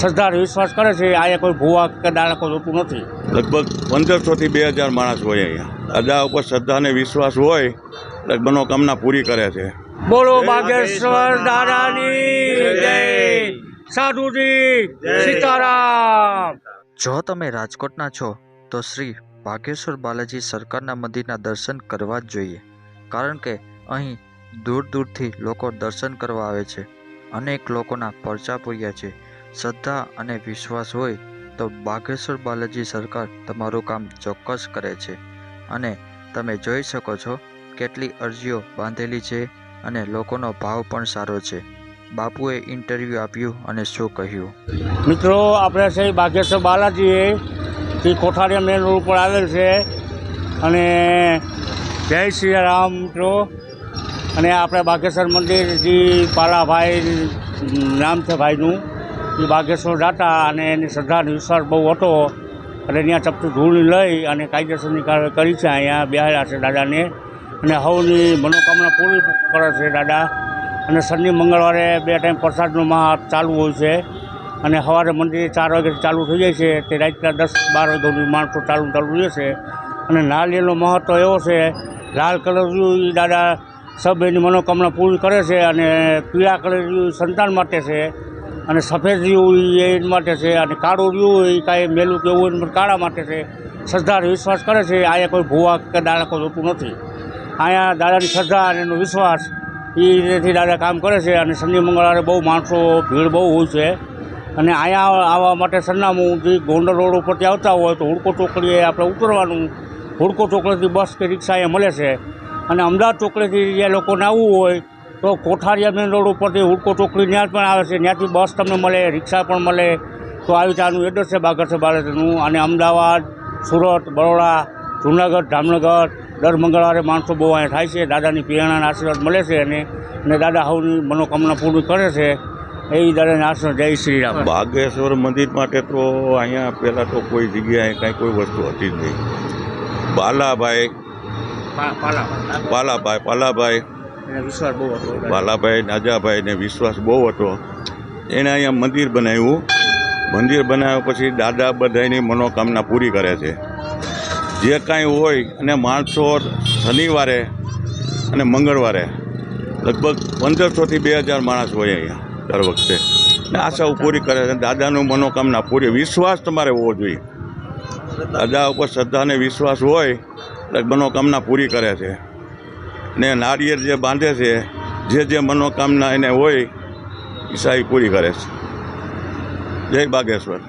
શ્રદ્ધા વિશ્વાસ કરે છે અહીંયા કોઈ ભૂવા કે દાડા કોઈ હોતું નથી. લગભગ પંદરસોથી બે હજાર માણસ હોય અહીંયા. દાદા ઉપર શ્રદ્ધાને વિશ્વાસ હોય એટલે મનોકામના પૂરી કરે છે. બોલો બાગેશ્વર દાદાની જય સાધુજી સીતારામ. જો તમે રાજકોટના છો તો શ્રી બાગેશ્વર બાલાજી સરકારના મંદિરના દર્શન કરવા જ જોઈએ. કારણ કે અહીં દૂર દૂરથી લોકો દર્શન કરવા આવે છે. અનેક લોકોના પરચા પૂર્યા છે. શ્રદ્ધા અને વિશ્વાસ હોય તો બાગેશ્વર બાલાજી સરકાર તમારું કામ ચોક્કસ કરે છે. અને તમે જોઈ શકો છો કેટલી અરજીઓ બાંધેલી છે અને લોકોનો ભાવ પણ સારો છે. બાપુએ ઇન્ટરવ્યૂ આપ્યું અને શું કહ્યું? મિત્રો, આપણે છે બાગેશ્વર બાલાજીએ શ્રી કોઠારીયા મેન રોડ ઉપર આવેલ છે અને જય શ્રી રામ મિત્રો. અને આપણે બાગેશ્વર મંદિર શ્રી પાલાભાઈ નામ છે ભાઈનું. એ બાગેશ્વર દાતા અને એની શ્રદ્ધાનો વિશ્વાસ બહુ હતો. અને ત્યાં ચપટું ધૂળ લઈ અને કાયદેસરની કાર્યવાહી કરી છે. અહીંયા બેહાડ્યા છે દાદાને. અને હવની મનોકામના પૂરી કરે છે દાદા. અને શનિ, મંગળવારે બે ટાઈમ પ્રસાદનું મહા ચાલુ હોય છે. અને સવારે મંદિર ચાર વાગે ચાલુ થઈ જાય છે. તે રાતના દસ, બાર વાગે સુધી માણસો ચાલુ ચાલુ રહે છે. અને નાળિયેરનો મહત્ત્વ એવો છે. લાલ કલરનું એ દાદા સબ એની મનોકામના પૂરી કરે છે. અને પીળા કલરનું સંતાન માટે છે. અને સફેદ રહ્યું એ માટે છે, અને કાળું રહ્યું એ કાંઈ મેલું કે એવું પણ કાળા માટે છે. શ્રદ્ધા વિશ્વાસ કરે છે, અહીંયા કોઈ ભૂવા કે દાડા કોઈ હોતું નથી. અહીંયા દાદાની શ્રદ્ધા અને એનો વિશ્વાસ એ રીતેથી દાદા કામ કરે છે, અને શનિ મંગળવારે બહુ માણસો ભીડ બહુ હોય છે. અને અહીંયા આવવા માટે સરનામું જે ગોંડલ રોડ ઉપરથી આવતા હોય તો હુડકો ચોકડીએ આપણે ઉતરવાનું. હુડકો ચોકડીથી બસ કે રિક્ષા એ મળે છે. અને અમદાવાદ ચોકડીથી જે લોકોને આવવું હોય તો કોઠારિયા મેન રોડ ઉપરથી હુડકો ચોકડી ત્યાં પણ આવે છે. ત્યાંથી બસ તમને મળે રિક્ષા પણ મળે. તો આવી રીતે આનું એડ્રેસ છે બાગરસે બાળકનું અને અમદાવાદ સુરત બરોડા જુનાગઢ જામનગર દર મંગળવારે માણસો બહુ અહીંયા થાય છે. દાદાની પ્રેરણાના આશીર્વાદ મળે છે અને અને દાદા હવની મનોકામના પૂર્ણ કરે છે. એ દાદાના આશીર્વાદ. જય શ્રી રામ. બાગેશ્વર મંદિર માટે તો અહીંયા પહેલાં તો કોઈ જગ્યાએ કાંઈ કોઈ વસ્તુ હતી જ નહીં. બાલાભાઈ. પાલાભાઈ પાલાભાઈ. બાલાભાઈ, નાજાભાઈ ને વિશ્વાસ બહુ હતો. એણે અહીંયા મંદિર બનાવ્યું. મંદિર બનાવ્યા પછી દાદા બધાની મનોકામના પૂરી કરે છે. જે કાંઈ હોય અને માણસો શનિવારે અને મંગળવારે લગભગ પંદરસોથી બે હજાર માણસ હોય અહીંયા દર વખતે. આશાઓ પૂરી કરે છે. દાદાનું મનોકામના પૂરી. વિશ્વાસ તમારે હોવો જોઈએ. દાદા ઉપર શ્રદ્ધા અને વિશ્વાસ હોય એટલે મનોકામના પૂરી કરે છે. ને નારિયેળ જે બાંધે છે, જે જે મનોકામના એને હોય ઈસાઈ પૂરી કરે છે. જય બાગેશ્વર.